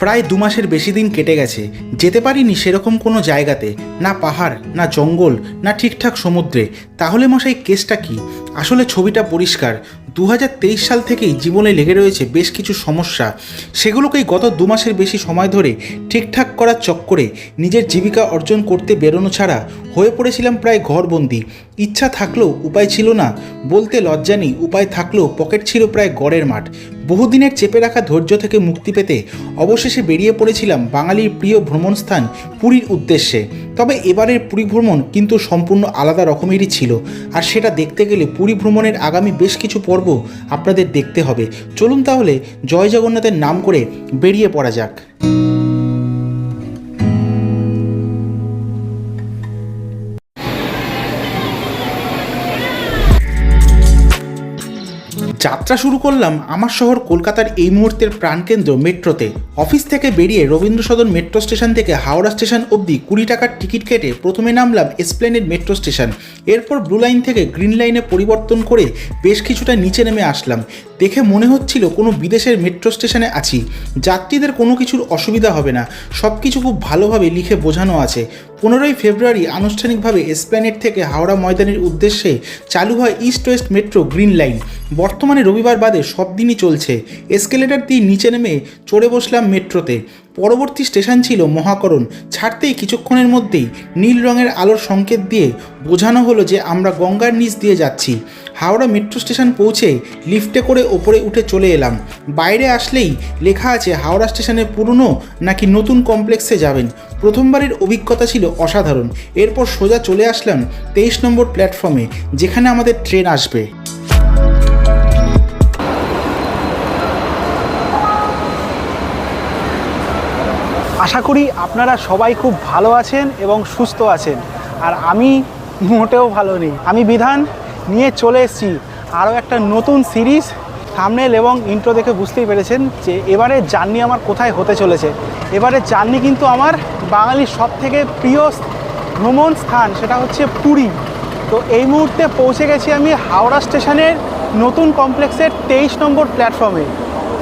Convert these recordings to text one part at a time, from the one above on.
প্রায় দু মাসের বেশি দিন কেটে গেছে। যেতে পারিনি সেরকম কোনো জায়গাতে, না পাহাড়, না জঙ্গল, না ঠিকঠাক সমুদ্রে। তাহলে মশাই কেসটা কি? আসলে ছবিটা পরিষ্কার। দু হাজার তেইশ সাল থেকেই জীবনে লেগে রয়েছে বেশ কিছু সমস্যা। সেগুলোকেই গত দু মাসের বেশি সময় ধরে ঠিকঠাক করার চক্করে নিজের জীবিকা অর্জন করতে বেরোনো ছাড়া হয়ে পড়েছিলাম প্রায় ঘরবন্দি। ইচ্ছা থাকলেও উপায় ছিল না, বলতে লজ্জা নেই, উপায় থাকলেও পকেট ছিল প্রায় গড়ের মাঠ। বহুদিনের চেপে রাখা ধৈর্য থেকে মুক্তি পেতে অবশেষে বেরিয়ে পড়েছিলাম বাঙালির প্রিয় ভ্রমণস্থান পুরীর উদ্দেশ্যে। তবে এবারের পুরী ভ্রমণ কিন্তু সম্পূর্ণ আলাদা রকমেরই ছিল। আর সেটা দেখতে গেলে পুরী ভ্রমণের আগামী বেশ কিছু পর্ব আপনাদের দেখতে হবে। চলুন তাহলে জয় জগন্নাথের নাম করে বেরিয়ে পড়া যাক। যাত্রা শুরু করলাম আমার শহর কলকাতার এই মুহূর্তের প্রাণকেন্দ্র মেট্রোতে। অফিস থেকে বেরিয়ে রবীন্দ্র সদন মেট্রো স্টেশন থেকে হাওড়া স্টেশন অবধি কুড়ি টাকার টিকিট কেটে প্রথমে নামলাম এসপ্লেনেড মেট্রো স্টেশন। এরপর ব্লু লাইন থেকে গ্রিন লাইনে পরিবর্তন করে বেশ কিছুটা নিচে নেমে আসলাম। দেখে মনে হচ্ছিল কোনো বিদেশের মেট্রো স্টেশনে আছি। যাত্রীদের কোনো কিছুর অসুবিধা হবে না। সব কিছু খুব ভালোভাবে লিখে বোঝানো আছে। পনেরোই ফেব্রুয়ারি আনুষ্ঠানিকভাবে এসপ্ল্যানেড থেকে হাওড়া ময়দানের উদ্দেশ্যে চালু হয় east west metro green line. বর্তমানে রবিবার বাদে সব দিনই চলছে। এসকেলেটার দিয়ে নিচে নেমে চড়ে বসলাম মেট্রোতে। পরবর্তী স্টেশন ছিল মহাকরণ। ছাড়তেই কিছুক্ষণের মধ্যেই নীল রঙের আলোর সংকেত দিয়ে বোঝানো হলো যে আমরা গঙ্গার নিচ দিয়ে যাচ্ছি। হাওড়া মেট্রো স্টেশন পৌঁছে লিফটে করে ওপরে উঠে চলে এলাম। বাইরে আসলেই লেখা আছে হাওড়া স্টেশনে পুরনো নাকি নতুন কমপ্লেক্সে যাবেন। প্রথমবারের অভিজ্ঞতা ছিল অসাধারণ। এরপর সোজা চলে আসলাম তেইশ নম্বর প্ল্যাটফর্মে, যেখানে আমাদের ট্রেন আসবে। আশা করি আপনারা সবাই খুব ভালো আছেন এবং সুস্থ আছেন। আর আমি মোটেও ভালো নেই। আমি বিধান নিয়ে চলে এসেছি আরও একটা নতুন সিরিজ। থামনেল এবং ইন্ট্রো দেখে বুঝতেই পেরেছেন যে এবারে জার্নি আমার কোথায় হতে চলেছে। এবারে জার্নি কিন্তু আমার বাঙালির সব থেকে প্রিয় ভ্রমণ স্থান, সেটা হচ্ছে পুরী। তো এই মুহূর্তে পৌঁছে গেছি আমি হাওড়া স্টেশনের নতুন কমপ্লেক্সের তেইশ নম্বর প্ল্যাটফর্মে।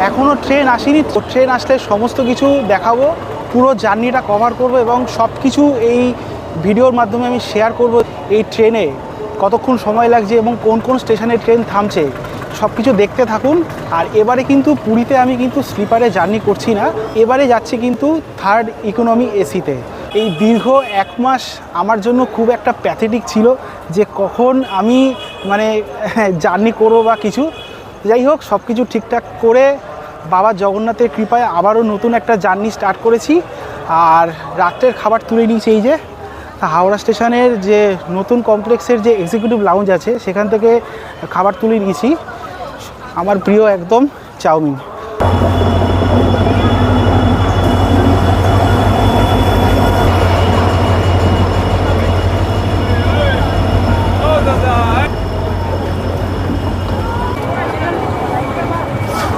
এখনও ট্রেন আসেনি, তো ট্রেন আসলে সমস্ত কিছু দেখাবো। পুরো জার্নিটা কভার করব এবং সব কিছু এই ভিডিওর মাধ্যমে আমি শেয়ার করব এই ট্রেনে। কতক্ষণ সময় লাগছে এবং কোন কোন স্টেশনে ট্রেন থামছে সব কিছু দেখতে থাকুন। আর এবারে কিন্তু পুরীতে আমি কিন্তু স্লিপারে জার্নি করছি না। এবারে যাচ্ছি কিন্তু থার্ড ইকোনমি এসিতে এই দীর্ঘ এক মাস আমার জন্য খুব একটা প্যাথেটিক ছিল যে কখন আমি মানে জার্নি করব বা কিছু। যাই হোক সব কিছু ঠিকঠাক করে বাবা জগন্নাথের কৃপায় আবারও নতুন একটা জার্নি স্টার্ট করেছি। আর রাত্রের খাবার তুলে নিয়েছি এই যে হাওড়া স্টেশনের যে নতুন কমপ্লেক্সের যে এক্সিকিউটিভ লাউঞ্জ আছে, সেখান থেকে খাবার তুলে নিয়েছি। আমার প্রিয় একদম চাউমিন।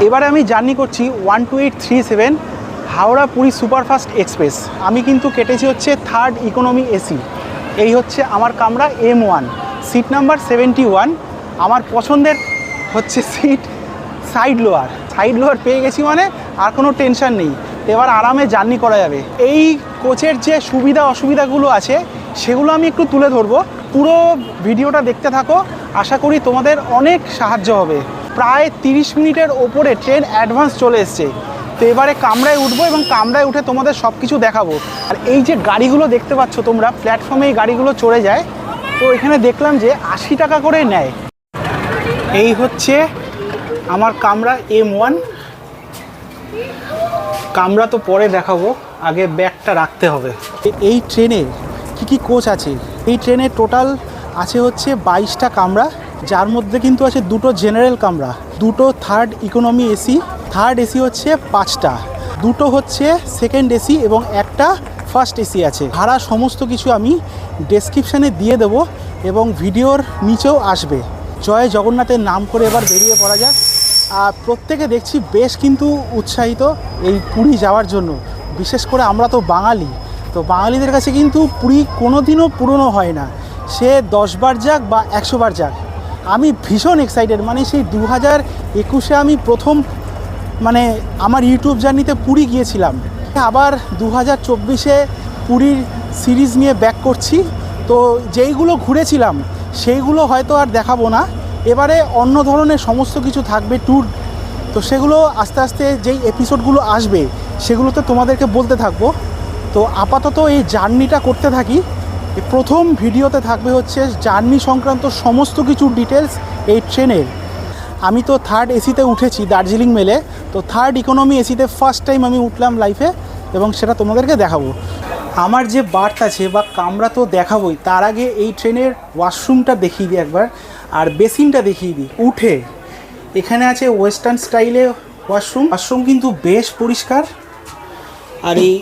এবারে আমি জার্নি করছি one two eight three seven Howrah Puri superfast express. আমি কিন্তু কেটেছি হচ্ছে থার্ড ইকোনমি এসি। এই হচ্ছে আমার কামরা M one. Seat number seventy one. আমার পছন্দের হচ্ছে seat side lower. Side lower পেয়ে গেছি মানে আর কোনো টেনশন নেই। এবার আরামে জার্নি করা যাবে। এই কোচের যে সুবিধা অসুবিধাগুলো আছে, সেগুলো আমি একটু তুলে ধরবো। পুরো ভিডিওটা দেখতে থাকো। আশা করি তোমাদের অনেক সাহায্য হবে। প্রায় তিরিশ মিনিটের ওপরে ট্রেন অ্যাডভান্স চলে এসছে। তো এবারে কামরায় উঠবো এবং কামরায় উঠে তোমাদের সব কিছু দেখাবো। আর এই যে গাড়িগুলো দেখতে পাচ্ছ তোমরা প্ল্যাটফর্মে এই গাড়িগুলো চড়ে যায়, তো এখানে দেখলাম যে আশি টাকা করে নেয়। এই হচ্ছে আমার কামরা এম ওয়ান কামরা তো পরে দেখাবো, আগে ব্যাগটা রাখতে হবে। এই ট্রেনে কি কি কোচ আছে? এই ট্রেনে টোটাল আছে হচ্ছে বাইশটা কামরা। যার মধ্যে কিন্তু আছে দুটো জেনারেল কামরা, দুটো third economy AC third AC হচ্ছে পাঁচটা, দুটো হচ্ছে সেকেন্ড এসি এবং একটা ফার্স্ট এসি আছে। ভাড়া সমস্ত কিছু আমি ডেসক্রিপশানে দিয়ে দেবো এবং ভিডিওর নিচেও আসবে। জয় জগন্নাথের নাম করে এবার বেরিয়ে পড়া যাক। আর প্রত্যেকে দেখছি বেশ কিন্তু উৎসাহিত এই পুরী যাওয়ার জন্য। বিশেষ করে আমরা তো বাঙালি, তো বাঙালিদের কাছে কিন্তু পুরী কোনো দিনও পুরনো হয় না। সে দশবার যাক বা একশোবার যাক। আমি ভীষণ এক্সাইটেড মানে সেই দু হাজার একুশে আমি প্রথম মানে আমার ইউটিউব জার্নিতে পুরী গিয়েছিলাম। আবার দু হাজার চব্বিশে পুরীর সিরিজ নিয়ে ব্যাক করছি। তো যেইগুলো ঘুরেছিলাম, সেইগুলো হয়তো আর দেখাবো না। এবারে অন্য ধরনের সমস্ত কিছু থাকবে ট্যুর তো সেগুলো আস্তে আস্তে যেই এপিসোডগুলো আসবে, সেগুলোতে তোমাদেরকে বলতে থাকব। তো আপাতত এই জার্নিটা করতে থাকি। প্রথম ভিডিওতে থাকবে হচ্ছে জার্নি সংক্রান্ত সমস্ত কিছু ডিটেলস এই ট্রেনের আমি তো থার্ড এসিতে উঠেছি দার্জিলিং মেলে, তো থার্ড ইকোনমি এসিতে ফার্স্ট টাইম আমি উঠলাম লাইফে এবং সেটা তোমাদেরকে দেখাবো। আমার যে বার্থ আছে বা কামরা তো দেখাবোই, তার আগে এই ট্রেনের ওয়াশরুমটা দেখিয়ে দিই একবার, আর বেসিনটা দেখিয়ে দিই। উঠে, এখানে আছে ওয়েস্টার্ন স্টাইলে ওয়াশরুম ওয়াশরুম কিন্তু বেশ পরিষ্কার, আর এই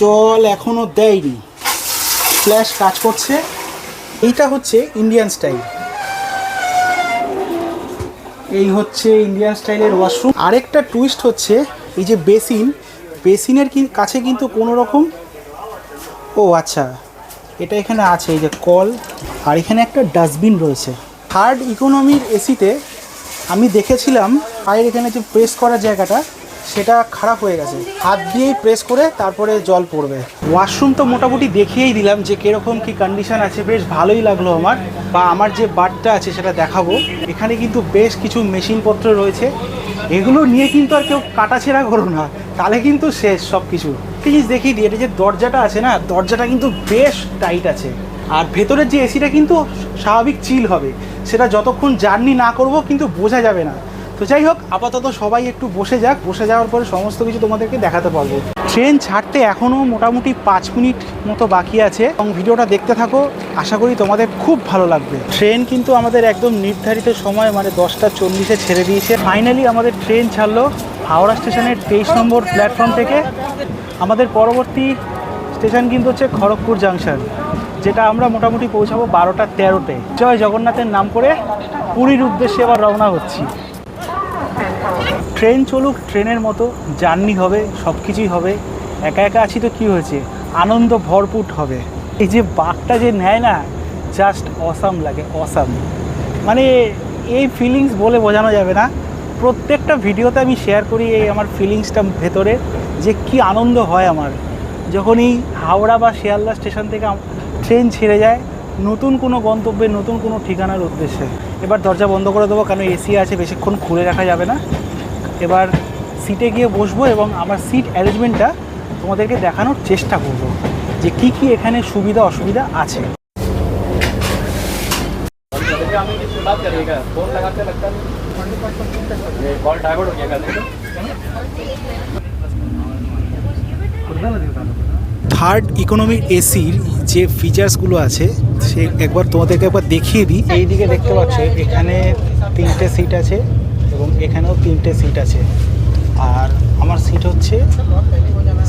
জল এখনও দেয়নি। ফ্ল্যাশ কাজ করছে। এইটা হচ্ছে ইন্ডিয়ান স্টাইল এই হচ্ছে ইন্ডিয়ান স্টাইলের ওয়াশরুম আরেকটা টুইস্ট হচ্ছে এই যে বেসিন বেসিনের কাছে কিন্তু কোনো রকম ও আচ্ছা। এটা এখানে আছে এই যে কল। আর এখানে একটা ডাস্টবিন রয়েছে। থার্ড ইকোনমির এসিতে আমি দেখেছিলাম। পায়ের এখানে যে প্রেস করার জায়গাটা সেটা খারাপ হয়ে গেছে। হাত দিয়েই প্রেস করে তারপরে জল পড়বে। ওয়াশরুম তো মোটামুটি দেখিয়েই দিলাম যে কীরকম কি কন্ডিশন আছে। বেশ ভালোই লাগল আমার। বা আমার যে বারটা আছে সেটা দেখাবো। এখানে কিন্তু বেশ কিছু মেশিনপত্র রয়েছে। এগুলো নিয়ে কিন্তু আর কেউ কাটাছেড়া করো না। তাহলে কিন্তু শেষ সব কিছু জিনিস দেখিয়ে দিই, এটা যে দরজাটা আছে না, দরজাটা কিন্তু বেশ টাইট আছে। আর ভেতরের যে এসিটা কিন্তু স্বাভাবিক চিল হবে। সেটা যতক্ষণ জার্নি না করব কিন্তু বোঝা যাবে না। তো যাই হোক, আপাতত সবাই একটু বসে যাক। বসে যাওয়ার পরে সমস্ত কিছু তোমাদেরকে দেখাতে পারব। ট্রেন ছাড়তে এখনও মোটামুটি পাঁচ মিনিট মতো বাকি আছে এবং ভিডিওটা দেখতে থাকো। আশা করি তোমাদের খুব ভালো লাগবে। ট্রেন কিন্তু আমাদের একদম নির্ধারিত সময় মানে দশটা চল্লিশে ছেড়ে দিয়েছে। ফাইনালি আমাদের ট্রেন ছাড়লো হাওড়া স্টেশনের তেইশ নম্বর প্ল্যাটফর্ম থেকে। আমাদের পরবর্তী স্টেশন কিন্তু হচ্ছে খড়গপুর জাংশন যেটা আমরা মোটামুটি পৌঁছাবো বারোটা তেরোতে। জয় জগন্নাথের নাম করে পুরীর উদ্দেশ্যে এবার রওনা হচ্ছি। ট্রেন চলুক, ট্রেনের মতো জার্নি হবে সব কিছুই হবে। একা একা আছি তো কী হয়েছে? আনন্দ ভরপুর হবে। এই যে বাঘটা যে নেয় না জাস্ট অসাম লাগে অসাম মানে এই ফিলিংস বলে বোঝানো যাবে না। প্রত্যেকটা ভিডিওতে আমি শেয়ার করি এই আমার ফিলিংসটা ভেতরে, যে কি আনন্দ হয় আমার। যখন এই হাওড়া বা শিয়ালদা স্টেশন থেকে ট্রেন ছেড়ে যায়, নতুন কোনো গন্তব্যে, নতুন কোনো ঠিকানার উদ্দেশ্যে। এবার দরজা বন্ধ করে দেবো, কারণ এসি আছে, বেশিক্ষণ খুলে রাখা যাবে না। এবার সিটে গিয়ে বসবো এবং আমার সিট অ্যারেঞ্জমেন্টটা তোমাদেরকে দেখানোর চেষ্টা করব যে কি কি এখানে সুবিধা অসুবিধা আছে। থার্ড ইকোনমিক এসির যে ফিচার্সগুলো আছে সে একবার তোমাদেরকে একবার দেখিয়ে দিই। এইদিকে দেখতে পাচ্ছ এখানে তিনটে সিট আছে। এবং এখানেও তিনটে সিট আছে। আর আমার সিট হচ্ছে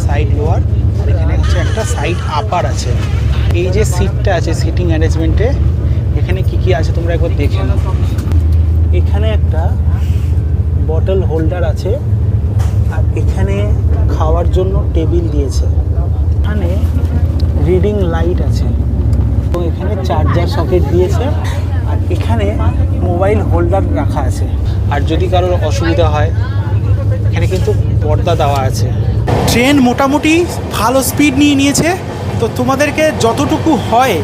সাইড লোয়ার আর এখানে হচ্ছে একটা সাইড আপার আছে। এই যে সিটটা আছে সিটিং অ্যারেঞ্জমেন্টে এখানে কি কি আছে তোমরা একবার দেখে নাও। এখানে একটা বটল হোল্ডার আছে আর এখানে খাওয়ার জন্য টেবিল দিয়েছে। এখানে রিডিং লাইট আছে এবং এখানে চার্জার সকেট দিয়েছে। আর এখানে মোবাইল হোল্ডার রাখা আছে। আর যদি কারোর অসুবিধা হয়, এখানে কিন্তু পর্দা দেওয়া আছে। ট্রেন মোটামুটি ভালো স্পিড নিয়ে নিয়েছে। তো তোমাদেরকে যতটুকু হয়,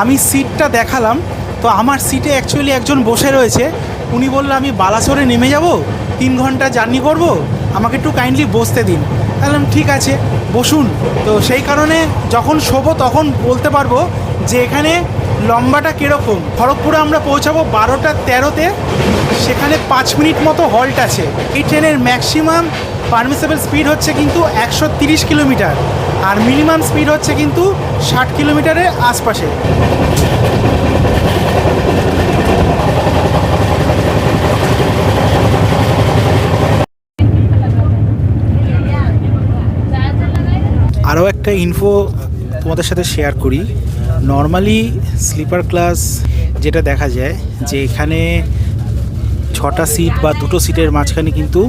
আমি সিটটা দেখালাম। তো আমার সিটে অ্যাকচুয়ালি একজন বসে রয়েছে। উনি বলল, আমি বালাসোরে নেমে যাব, তিন ঘণ্টা জার্নি করব, আমাকে একটু কাইন্ডলি বসতে দিন। বললাম, ঠিক আছে, বসুন। তো সেই কারণে যখন শোবো তখন বলতে পারব যে এখানে লম্বাটা কীরকম? খড়গপুরে আমরা পৌঁছাবো বারোটা তেরোতে। সেখানে পাঁচ মিনিট মতো হল্ট আছে। এই ট্রেনের ম্যাক্সিমাম পারমিসেবল স্পিড হচ্ছে কিন্তু একশো তিরিশ কিলোমিটার। আর মিনিমাম স্পিড হচ্ছে কিন্তু ষাট কিলোমিটারের আশপাশে। আরও একটা ইনফো তোমাদের সাথে শেয়ার করি। নর্মালি স্লিপার ক্লাস যেটা দেখা যায়, যে এখানে ছটা সিট বা দুটো সিটের মাঝখানে কিন্তু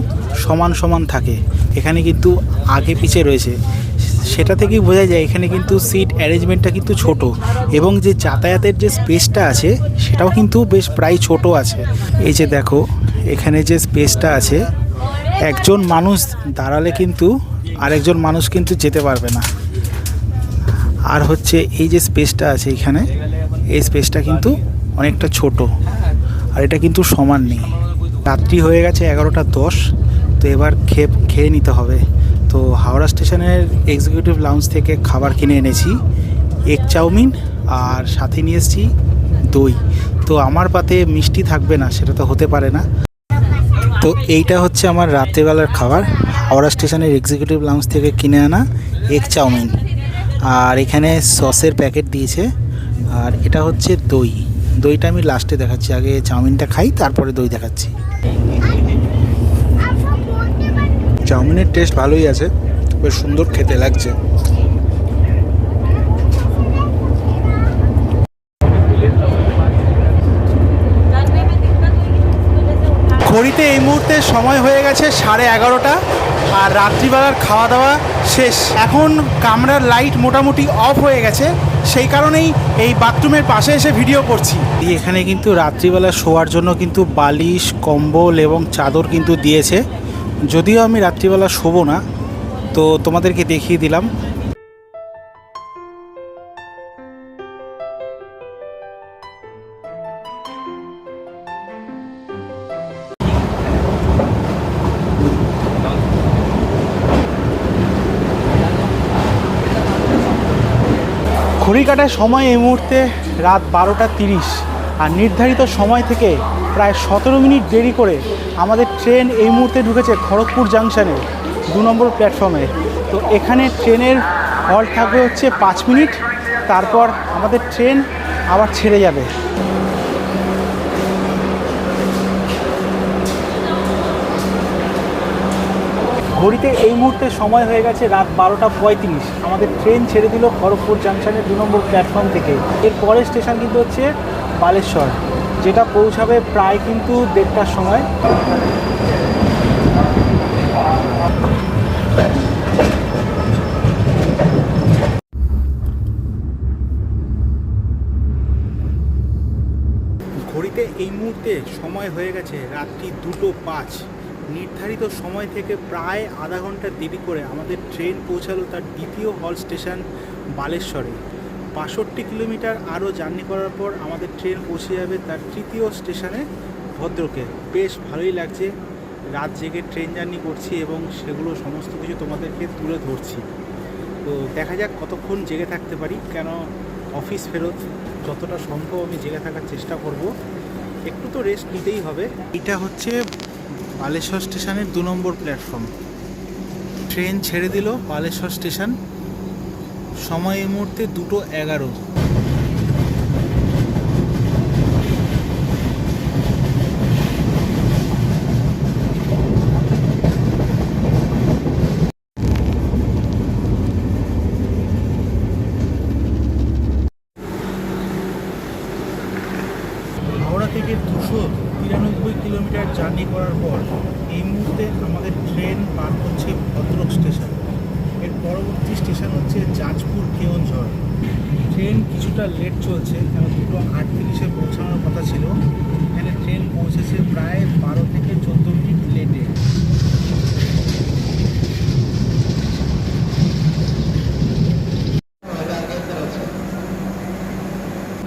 সমান সমান থাকে। এখানে কিন্তু আগে পিছে রয়েছে। সেটা থেকেই বোঝা যায়, এখানে কিন্তু সিট অ্যারেঞ্জমেন্টটা কিন্তু ছোট এবং যে যাতায়াতের যে স্পেসটা আছে, সেটাও কিন্তু বেশ প্রায় ছোট আছে। এই যে দেখো, এখানে যে স্পেসটা আছে, একজন মানুষ দাঁড়ালে কিন্তু আরেকজন মানুষ কিন্তু যেতে পারবে না। আর হচ্ছে এই যে স্পেসটা আছে এখানে, এই স্পেসটা কিন্তু অনেকটা ছোট। আর এটা কিন্তু সমান নেই। রাত্রি হয়ে গেছে এগারোটা দশ, তো এবার খেয়ে খেয়ে নিতে হবে। তো হাওড়া স্টেশনের এক্সিকিউটিভ লাউঞ্জ থেকে খাবার কিনে এনেছি এগ চাউমিন আর সাথে নিয়ে এসেছি দই। তো আমার পাতে মিষ্টি থাকবে না, সেটা তো হতে পারে না। তো এইটা হচ্ছে আমার রাত্রেবেলার খাবার, হাওড়া স্টেশনের এক্সিকিউটিভ লাউঞ্জ থেকে কিনে আনা এগ চাউমিন। আর এখানে সসের প্যাকেট দিয়েছে। আর এটা হচ্ছে দই। দইটা আমি লাস্টে দেখাচ্ছি। আগে চাউমিনটা খাই, তারপরে দই দেখাচ্ছি। চাউমিনের টেস্ট ভালোই আছে। বেশ সুন্দর খেতে লাগছে। ঘড়িতে এই মুহূর্তে সময় হয়ে গেছে সাড়ে এগারোটা। আর রাত্রিবেলার খাওয়া দাওয়া শেষ। এখন কামরার লাইট মোটামুটি অফ হয়ে গেছে। সেই কারণেই এই বাথরুমের পাশে এসে ভিডিও করছি। এখানে কিন্তু রাত্রিবেলা শোয়ার জন্য কিন্তু বালিশ, কম্বল এবং চাদর কিন্তু দিয়েছে। যদিও আমি রাত্রিবেলা শোবো না, তো তোমাদেরকে দেখিয়ে দিলাম। ঘড়ি কাটার সময় এই মুহূর্তে রাত বারোটা তিরিশ। আর নির্ধারিত সময় থেকে প্রায় সতেরো মিনিট দেরি করে আমাদের ট্রেন এই মুহূর্তে ঢুকেছে খড়গপুর জাংশনে, দু নম্বর প্ল্যাটফর্মে। তো এখানে ট্রেনের হল থাকবে হচ্ছে পাঁচ মিনিট, তারপর আমাদের ট্রেন আবার ছেড়ে যাবে। ঘড়িতে এই মুহূর্তে সময় হয়ে গেছে রাত বারোটা পঁয়ত্রিশ। আমাদের ট্রেন ছেড়ে দিল খড়গপুর জাংশনের দু নম্বর প্ল্যাটফর্ম থেকে। এর পরের স্টেশন কিন্তু হচ্ছে বালেশ্বর, যেটা পৌঁছাবে প্রায় কিন্তু দেড়টার সময়। ঘড়িতে এই মুহূর্তে সময় হয়ে গেছে রাত্রি দুটো পাঁচ। নির্ধারিত সময় থেকে প্রায় আধা ঘণ্টা দেরি করে আমাদের ট্রেন পৌঁছালো তার দ্বিতীয় হল স্টেশন বালেশ্বরে। বাষট্টি কিলোমিটার আরও জার্নি করার পর আমাদের ট্রেন পৌঁছে যাবে তার তৃতীয় স্টেশনে ভদ্রকে। বেশ ভালোই লাগছে। রাত জেগে ট্রেন জার্নি করছি এবং সেগুলো সমস্ত কিছু তোমাদেরকে তুলে ধরছি। তো দেখা যাক কতক্ষণ জেগে থাকতে পারি। কেন অফিস ফেরত যতটা সম্ভব আমি জেগে থাকার চেষ্টা করব। একটু তো রেস্ট নিতেই হবে। এটা হচ্ছে বালেশ্বর স্টেশনের দু নম্বর প্ল্যাটফর্ম। ট্রেন ছেড়ে দিল পালেশ্বর স্টেশন। সময় এই মুহূর্তে দুটো এগারো হাওড়া থেকে দুশো তিরানব্বই কিলোমিটার জার্নি করার পর এই মুহূর্তে আমাদের ট্রেন পার হচ্ছে ভদ্রক স্টেশনের পরবর্তী স্টেশন হচ্ছে জাজপুর কেওনঝড় ট্রেন কিছুটা লেট চলছে কেন দুটো আটত্রিশে পৌঁছানোর কথা ছিল এখানে ট্রেন পৌঁছেছে প্রায় বারো থেকে চোদ্দ মিনিট লেটে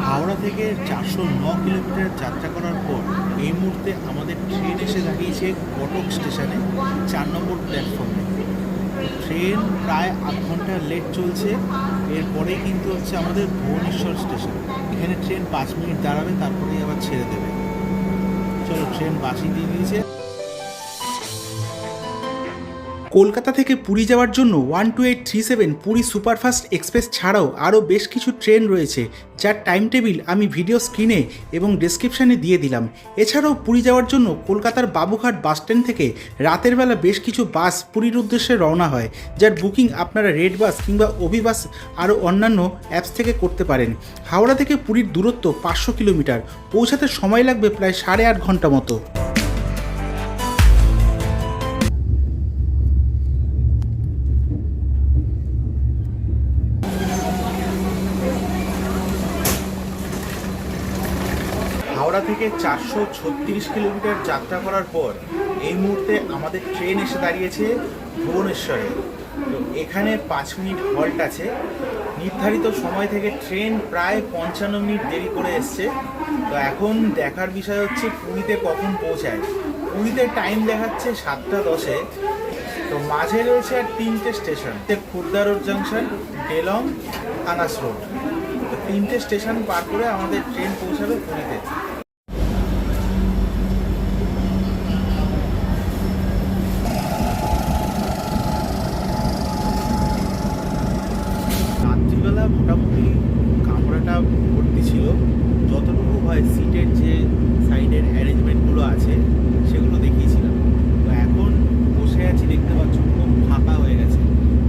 হাওড়া থেকে চারশো ন কিলোমিটার যাত্রা করার পর এই মুহূর্তে আমাদের ট্রেন এসে দাঁড়িয়েছে কটক স্টেশনে চার নম্বর প্ল্যাটফর্মে ট্রেন প্রায় আধ ঘণ্টা লেট চলছে। এরপরেই কিন্তু হচ্ছে আমাদের ভুবনেশ্বর স্টেশন। এখানে ট্রেন পাঁচ মিনিট দাঁড়াবে, তারপরেই আবার ছেড়ে দেবে। চলো ট্রেন বাসি দিয়ে দিয়েছে। কলকাতা থেকে পুরী যাওয়ার জন্য one two eight three seven Puri superfast express ছাড়াও আরও বেশ কিছু ট্রেন রয়েছে, যার টাইম টেবিল আমি ভিডিও স্ক্রিনে এবং ডেসক্রিপশানে দিয়ে দিলাম। এছাড়াও পুরী যাওয়ার জন্য কলকাতার বাবুঘাট বাস স্ট্যান্ড থেকে রাতের বেলা বেশ কিছু বাস পুরীর উদ্দেশ্যে রওনা হয়, যার বুকিং আপনারা রেড বাস কিংবা অভিবাস আরও অন্যান্য অ্যাপস থেকে করতে পারেন। হাওড়া থেকে পুরীর দূরত্ব পাঁচশো কিলোমিটার, পৌঁছাতে সময় লাগবে প্রায় সাড়ে আট ঘণ্টা মতো। থেকে চারশো ছত্রিশ কিলোমিটার যাত্রা করার পর এই মুহূর্তে আমাদের ট্রেন এসে দাঁড়িয়েছে ভুবনেশ্বরে। তো এখানে পাঁচ মিনিট হল্ট আছে। নির্ধারিত সময় থেকে ট্রেন প্রায় পঞ্চান্ন মিনিট দেরি করে এসছে। তো এখন দেখার বিষয় হচ্ছে পুরীতে কখন পৌঁছায়। পুরীতে টাইম দেখাচ্ছে সাতটা দশে। তো মাঝে রয়েছে আর তিনটে station Khurda road junction Delang Anas road তো তিনটে স্টেশন পার করে আমাদের ট্রেন পৌঁছাবে পুরীতে রাত্রিবেলা মোটামুটি কামরাটা ভর্তি ছিল যতটুকু হয় সিটের যে সাইডের অ্যারেঞ্জমেন্টগুলো আছে সেগুলো দেখিয়েছিলাম তো এখন বসে আছি দেখতে পাচ্ছ খুব ফাঁকা হয়ে গেছে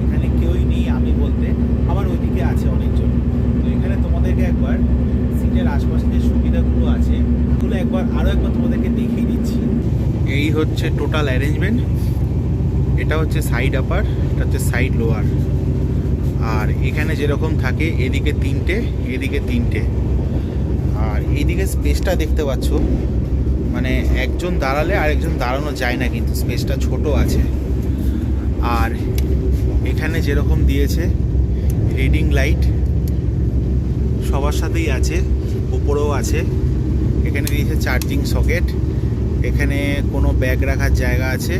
এখানে কেউই নেই আমি বলতে আবার ওইদিকে আছে অনেকজন তো এখানে তোমাদেরকে একবার সিটের আশপাশে যে সুবিধাগুলো আছে ওগুলো একবার আরও একবার তোমাদেরকে দেখিয়ে দিচ্ছি। এই হচ্ছে টোটাল অ্যারেঞ্জমেন্ট এটা হচ্ছে সাইড আপার এটা হচ্ছে সাইড লোয়ার আর এখানে যেরকম থাকে, এদিকে তিনটে এদিকে তিনটে। আর এইদিকে স্পেসটা দেখতে পাচ্ছ মানে একজন দাঁড়ালে আরেকজন দাঁড়ানো যায় না কিন্তু স্পেসটা ছোট আছে। আর এখানে যেরকম দিয়েছে রিডিং লাইট সবার সাথেই আছে, উপরেও আছে। এখানে দিয়েছে চার্জিং সকেট এখানে কোনো ব্যাগ রাখার জায়গা আছে,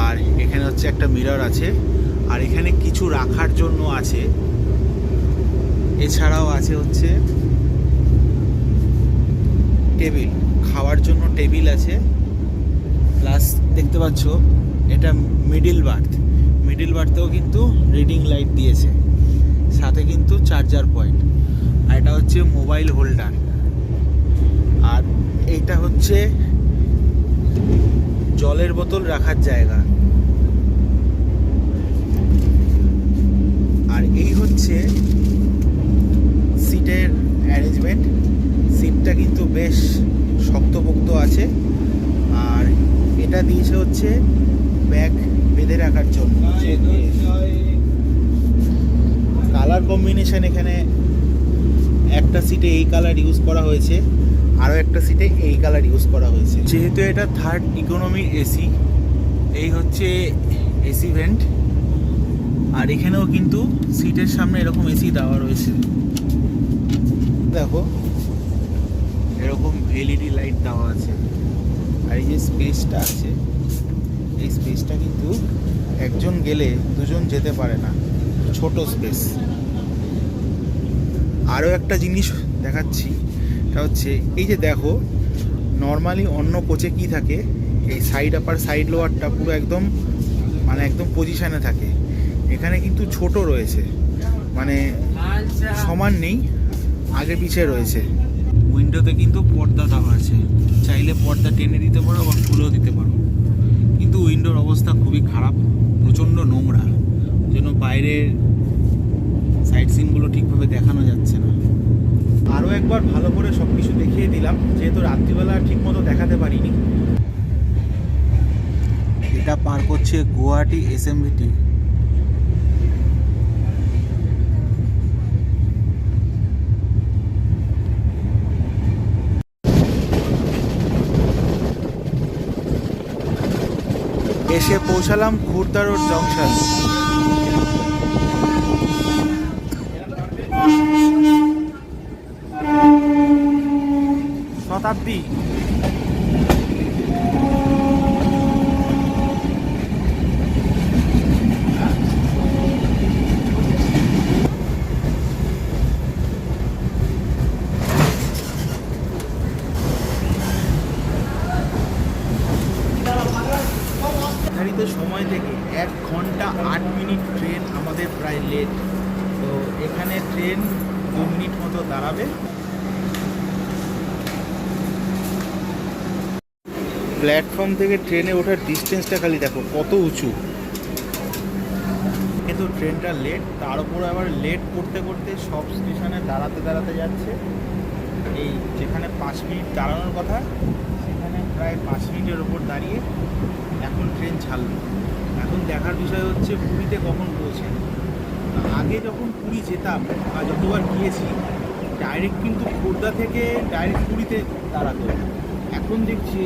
আর এখানে হচ্ছে একটা মিরর আছে, আর এখানে কিছু রাখার জন্য আছে, এছাড়াও আছে হচ্ছে টেবিল খাওয়ার জন্য টেবিল আছে প্লাস দেখতে পাচ্ছ এটা মিডিল বার্থ মিডিল বার্থেও কিন্তু রিডিং লাইট দিয়েছে, সাথে কিন্তু চার্জার পয়েন্ট আর এটা হচ্ছে মোবাইল হোল্ডার আর এইটা হচ্ছে জলের বোতল রাখার জায়গা। আর এই হচ্ছে সিটের অ্যারেঞ্জমেন্ট সিটটা কিন্তু বেশ শক্তপোক্ত আছে। আর এটা দিয়েছে হচ্ছে ব্যাগ বেঁধে রাখার জন্য। কালার কম্বিনেশন এখানে একটা সিটে এই কালার ইউজ করা হয়েছে। আরও একটা সিটে এই কালার ইউজ করা হয়েছে। যেহেতু এটা থার্ড ইকোনমি এসি এই হচ্ছে এসি ভেন্ট আর এখানেও কিন্তু সিটের সামনে এরকম এসি দেওয়া রয়েছে। দেখো এরকম এলইডি লাইট দেওয়া আছে। আর এই যে স্পেসটা আছে এই স্পেসটা কিন্তু একজন গেলে দুজন যেতে পারে না ছোট স্পেস আরও একটা জিনিস দেখাচ্ছি এটা হচ্ছে, এই যে দেখো নর্মালি অন্য কোচে কি থাকে, এই সাইড আপার সাইড লোয়ারটা পুরো একদম মানে একদম পজিশানে থাকে। এখানে কিন্তু ছোট রয়েছে মানে সমান নেই, আগে পিছে রয়েছে। উইন্ডোতে কিন্তু পর্দা দেওয়া আছে। চাইলে পর্দা টেনে দিতে পারো বা খুলেও দিতে পারো। কিন্তু উইন্ডোর অবস্থা খুবই খারাপ, প্রচণ্ড নোংরা। জন্য বাইরের সাইড সিনগুলো ঠিকভাবে দেখানো যাচ্ছে না। আরও একবার ভালো করে সব কিছু দেখিয়ে দিলাম, যেহেতু রাত্রিবেলা ঠিকমতো দেখাতে পারিনি। এটা পার করছে গুয়াহাটি এসএমভিটি এসে পৌঁছালাম Khurda junction. শতাব্দী Platform থেকে ট্রেনে ওঠার ডিস্টেন্সটা খালি দেখো, কত উঁচু। কিন্তু ট্রেনটা লেট তার উপর আবার লেট করতে করতে সব স্টেশনে দাঁড়াতে দাঁড়াতে যাচ্ছে। এই যেখানে পাঁচ মিনিট দাঁড়ানোর কথা, সেখানে প্রায় পাঁচ মিনিটের ওপর দাঁড়িয়ে এখন ট্রেন ছাড়লো। এখন দেখার বিষয় হচ্ছে পুরীতে কখন পৌঁছে। আগে যখন পুরী যেতাম বা যতবার গিয়েছি ডাইরেক্ট কিন্তু খুর্দা থেকে ডাইরেক্ট পুরীতে দাঁড়াতো। এখন দেখছি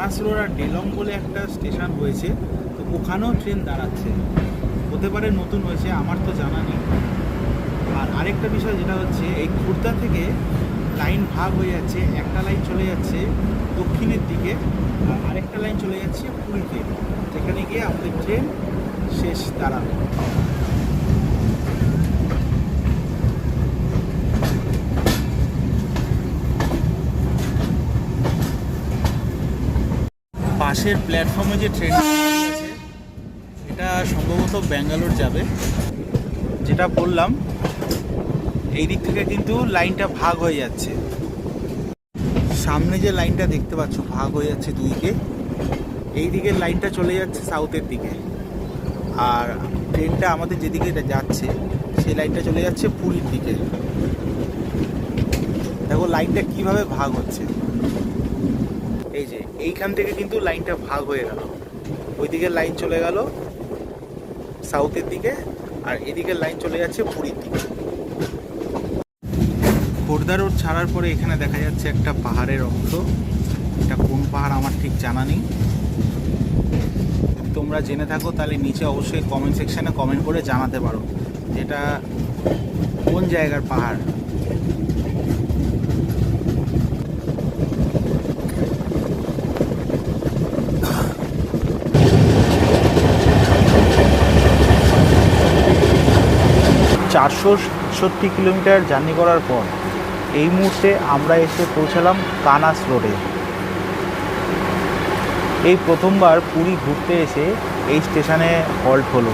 আর ডেলং বলে একটা স্টেশন হয়েছে, তো ওখানেও ট্রেন দাঁড়াচ্ছে। হতে পারে নতুন হয়েছে, আমার তো জানা নেই। আর আরেকটা বিষয় যেটা হচ্ছে, এই খুর্দা থেকে লাইন ভাগ হয়ে যাচ্ছে, একটা লাইন চলে যাচ্ছে দক্ষিণের দিকে, আর আরেকটা লাইন চলে যাচ্ছে পুরীতে। যেখানে গিয়ে আমাদের ট্রেন শেষ দাঁড়াবে। পাশের প্ল্যাটফর্মে যে ট্রেন এটা সম্ভবত ব্যাঙ্গালোর যাবে। যেটা বললাম, এই দিক থেকে কিন্তু লাইনটা ভাগ হয়ে যাচ্ছে। সামনে যে লাইনটা দেখতে পাচ্ছ, ভাগ হয়ে যাচ্ছে দুইকে। এই দিকের লাইনটা চলে যাচ্ছে সাউথের দিকে। আর ট্রেনটা আমাদের যেদিকে এটা যাচ্ছে, সেই লাইনটা চলে যাচ্ছে পুরীর দিকে। দেখো লাইনটা কীভাবে ভাগ হচ্ছে। এই যে, এইখান থেকে কিন্তু লাইনটা ভাগ হয়ে গেল। ওই দিকের লাইন চলে গেল সাউথের দিকে, আর এদিকের লাইন চলে যাচ্ছে পুরীর দিকে। খোর্ধা রোড ছাড়ার পরে এখানে দেখা যাচ্ছে একটা পাহাড়ের অংশ। এটা কোন পাহাড় আমার ঠিক জানা নেই। তোমরা জেনে থাকো, তাহলে নিচে অবশ্যই কমেন্ট সেকশানে কমেন্ট করে জানাতে পারো যেটা কোন জায়গার পাহাড়। চারশো সত্তর কিলোমিটার জার্নি করার পর এই মুহূর্তে আমরা এসে পৌঁছালাম কানাস রোডে। এই প্রথমবার পুরী ঘুরতে এসে এই স্টেশনে হল্ট হলো।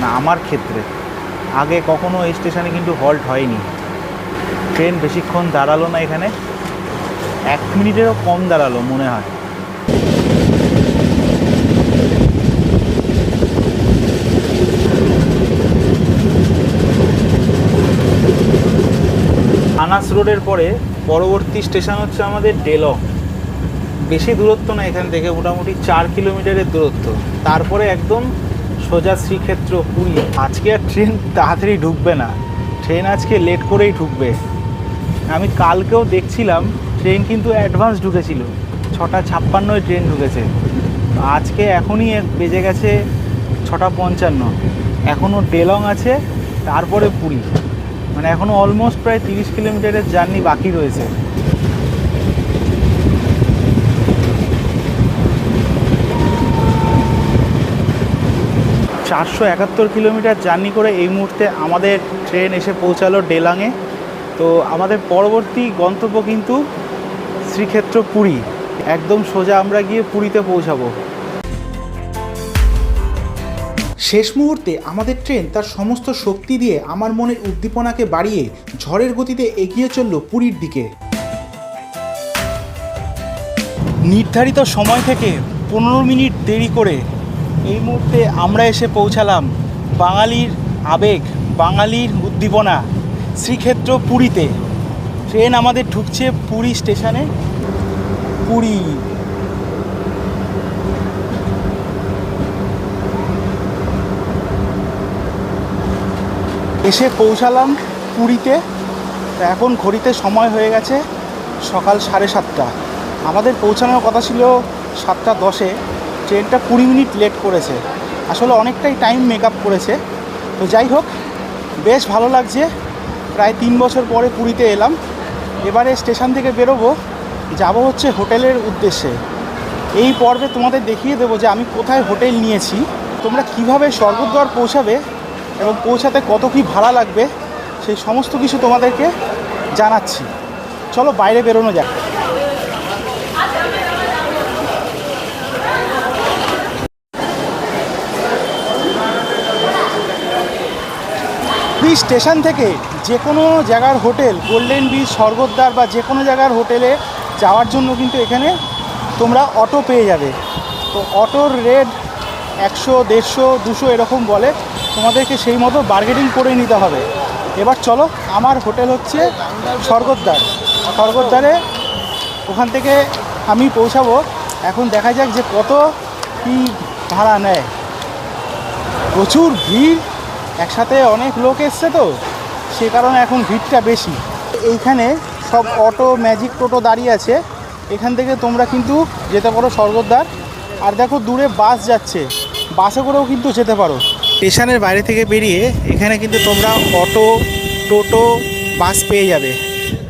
না, আমার ক্ষেত্রে। আগে কখনো এই স্টেশনে কিন্তু হল্ট হয়নি। ট্রেন বেশিক্ষণ দাঁড়াল না এখানে। এক মিনিটেরও কম দাঁড়াল মনে হয়। আনাস রোডের পরে পরবর্তী স্টেশন হচ্ছে আমাদের ডেলং। বেশি দূরত্ব না এখান থেকে, মোটামুটি চার কিলোমিটারের দূরত্ব। তারপরে একদম সোজা শ্রীক্ষেত্র পুরী। আজকে আর ট্রেন তাড়াতাড়ি ঢুকবে না। ট্রেন আজকে লেট করেই ঢুকবে। আমি কালকেও দেখছিলাম, ট্রেন কিন্তু অ্যাডভান্স ঢুকেছিল। ছটা ছাপ্পান্নয় ট্রেন ঢুকেছে। আজকে এখনই বেজে গেছে ছটা পঞ্চান্ন। এখনও ডেলং আছে, তারপরে পুরী। মানে এখনও অলমোস্ট প্রায় তিরিশ কিলোমিটারের জার্নি বাকি রয়েছে। চারশো একাত্তর কিলোমিটার জার্নি করে এই মুহূর্তে আমাদের ট্রেন এসে পৌঁছালো ডেলাঙে তো আমাদের পরবর্তী গন্তব্য কিন্তু শ্রীক্ষেত্র পুরী। একদম সোজা আমরা গিয়ে পুরীতে পৌঁছাবো। শেষ মুহূর্তে আমাদের ট্রেন তার সমস্ত শক্তি দিয়ে আমার মনের উদ্দীপনাকে বাড়িয়ে ঝড়ের গতিতে এগিয়ে চলল পুরীর দিকে। নির্ধারিত সময় থেকে পনেরো মিনিট দেরি করে এই মুহূর্তে আমরা এসে পৌঁছালাম বাঙালির আবেগ, বাঙালির উদ্দীপনা শ্রীক্ষেত্র পুরীতে। ট্রেন আমাদের ঢুকছে পুরী স্টেশনে। পুরী। এসে পৌঁছালাম পুরীতে। এখন ঘড়িতে সময় হয়ে গেছে সকাল সাড়ে সাতটা। আমাদের পৌঁছানোর কথা ছিল সাতটা দশে। ট্রেনটা কুড়ি মিনিট লেট করেছে। আসলে অনেকটাই টাইম মেক আপ করেছে। তো যাই হোক, বেশ ভালো লাগছে। প্রায় তিন বছর পরে পুরীতে এলাম। এবারে স্টেশন থেকে বেরোবো। যাব হচ্ছে হোটেলের উদ্দেশ্যে। এই পর্বে তোমাদের দেখিয়ে দেবো যে আমি কোথায় হোটেল নিয়েছি। তোমরা কীভাবে স্বর্গদ্বার পৌঁছাবে এবং পৌঁছাতে কত কি ভাড়া লাগবে, সেই সমস্ত কিছু তোমাদেরকে জানাচ্ছি। চলো বাইরে বেরোনো যাক। স্টেশন থেকে যে কোনো জায়গার হোটেল গোল্ডেন বিচ স্বর্গদ্বার বা যে কোনো জায়গার হোটেলে যাওয়ার জন্য কিন্তু এখানে তোমরা অটো পেয়ে যাবে। তো অটোর রেট একশো, দেড়শো, দুশো এরকম বলে। তোমাদেরকে সেই মতো বার্গেনিং করে নিতে হবে। এবার চলো, আমার হোটেল হচ্ছে স্বর্গদ্বার। স্বর্গদ্বারে ওখান থেকে আমি পৌঁছাবো। এখন দেখা যাক যে কত কী ভাড়া নেয়। প্রচুর ভিড়, একসাথে অনেক লোক এসছে তো, সে কারণে এখন ভিড়টা বেশি। এইখানে সব অটো ম্যাজিক টোটো দাঁড়িয়ে আছে। এখান থেকে তোমরা কিন্তু যেতে পারো স্বর্গদ্বার। আর দেখো দূরে বাস যাচ্ছে। বাসে করেও কিন্তু যেতে পারো। স্টেশনের বাইরে থেকে বেরিয়ে এখানে কিন্তু তোমরা অটো, টোটো, বাস পেয়ে যাবে।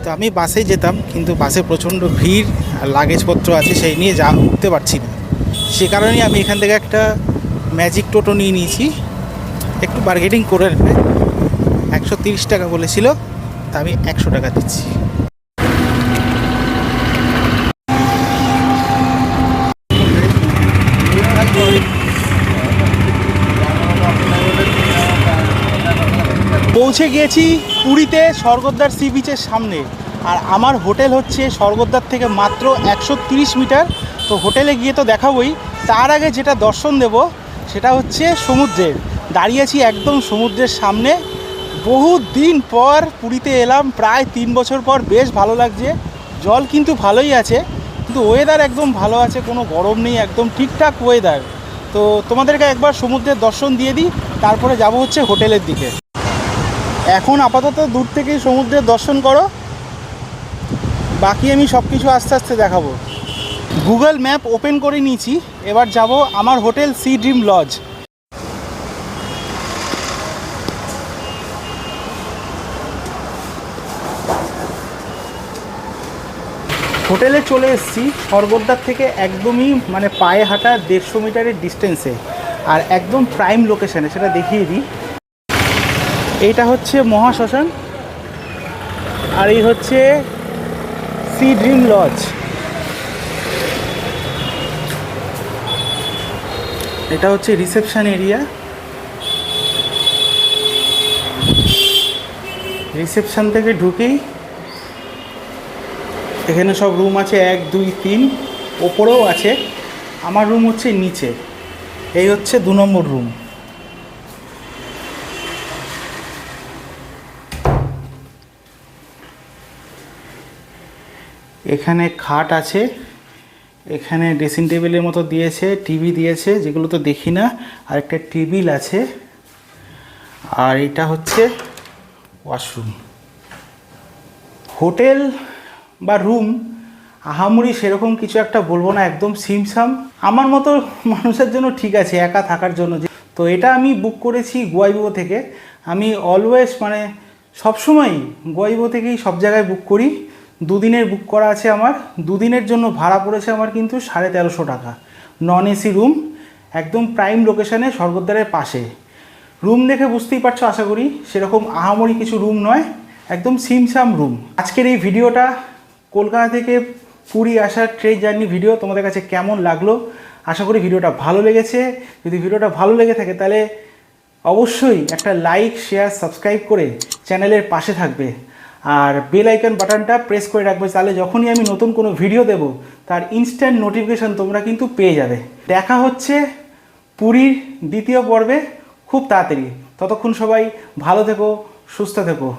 তো আমি বাসে যেতাম, কিন্তু বাসে প্রচণ্ড ভিড় আর লাগেজপত্র আছে, সেই নিয়ে যা উঠতে পারছি না। সে কারণেই আমি এখান থেকে একটা ম্যাজিক টোটো নিয়ে নিয়েছি। একটু বার্গেটিং করে নেবে। একশো টাকা বলেছিল, তা আমি একশো টাকা দিচ্ছি। পৌঁছে গিয়েছি পুরীতে স্বর্গদ্বার সি বিচের সামনে। আর আমার হোটেল হচ্ছে স্বর্গদ্বার থেকে মাত্র একশো মিটার। তো হোটেলে গিয়ে তো দেখাবই। তার আগে যেটা দর্শন দেব, সেটা হচ্ছে সমুদ্রের। দাঁড়িয়ে আছি একদম সমুদ্রের সামনে। বহু দিন পর পুরীতে এলাম, প্রায় তিন বছর পর বেশ ভালো লাগছে। জল কিন্তু ভালোই আছে, কিন্তু ওয়েদার একদম ভালো আছে, কোনো গরম নেই, একদম ঠিকঠাক ওয়েদার তো তোমাদেরকে একবার সমুদ্রের দর্শন দিয়ে দিই, তারপরে যাব হচ্ছে হোটেলের দিকে। এখন আপাতত দূর থেকেই সমুদ্রের দর্শন করো। বাকি আমি সব কিছু আস্তে আস্তে দেখাবো। গুগল ম্যাপ ওপেন করে নিয়েছি। এবার যাব আমার হোটেল সি ড্রিম লজ। হোটেলে চলে এসেছি স্বর্গদ্বার থেকে একদমই মানে পায়ে হাঁটা দেড়শো মিটারের ডিস্টেন্সে আর একদম প্রাইম লোকেশানে সেটা দেখিয়ে দিই। এইটা হচ্ছে মহাশ্মশান আর এই হচ্ছে সি ড্রিম লজ। এটা হচ্ছে রিসেপশন এরিয়া। রিসেপশন থেকে ঢুকেই এখানে সব রুম আছে এক, দুই, তিন। ওপরেও আছে। আমার রুম হচ্ছে নিচে। এই হচ্ছে দু নম্বর রুম। এখানে খাট আছে, এখানে ড্রেসিং টেবিলের মতো দিয়েছে টিভি দিয়েছে, যেগুলো তো দেখি না, আর একটা টেবিল আছে, আর এটা হচ্ছে ওয়াশরুম হোটেল বা রুম, আহামরি সেরকম কিছু একটা বলব না, একদম সিমসাম। আমার মতো মানুষের জন্য ঠিক আছে, একা থাকার জন্য তো এটা আমি বুক করেছি গোয়াইবো থেকে। আমি অলওয়েজ মানে সবসময়ই গোয়াইবো থেকেই সব জায়গায় বুক করি। দুদিনের বুক করা আছে আমার। দুদিনের জন্য ভাড়া পড়েছে আমার কিন্তু সাড়ে তেরোশো টাকা। নন এসি রুম একদম প্রাইম লোকেশানে স্বর্গদ্বারের পাশে। রুম দেখে বুঝতেই পারছ, আশা করি। সেরকম আহামরি কিছু রুম নয়, একদম সিমসাম রুম আজকের এই ভিডিওটা কলকাতা থেকে পুরী আসার ট্রেন জার্নি ভিডিও তোমাদের কাছে কেমন লাগল? আশা করি ভিডিওটা ভালো লেগেছে। যদি ভিডিওটা ভালো লেগে থাকে, তাহলে অবশ্যই একটা লাইক শেয়ার সাবস্ক্রাইব করে চ্যানেলের পাশে থাকবে। আর বেল আইকন বাটনটা প্রেস করে রাখবে। তাহলে যখনই আমি নতুন কোনো ভিডিও দেব, তার ইনস্ট্যান্ট নোটিফিকেশান তোমরা কিন্তু পেয়ে যাবে। দেখা হচ্ছে পুরীর দ্বিতীয় পর্বে খুব তাড়াতাড়ি। ততক্ষণ সবাই ভালো থেকো, সুস্থ থেকো।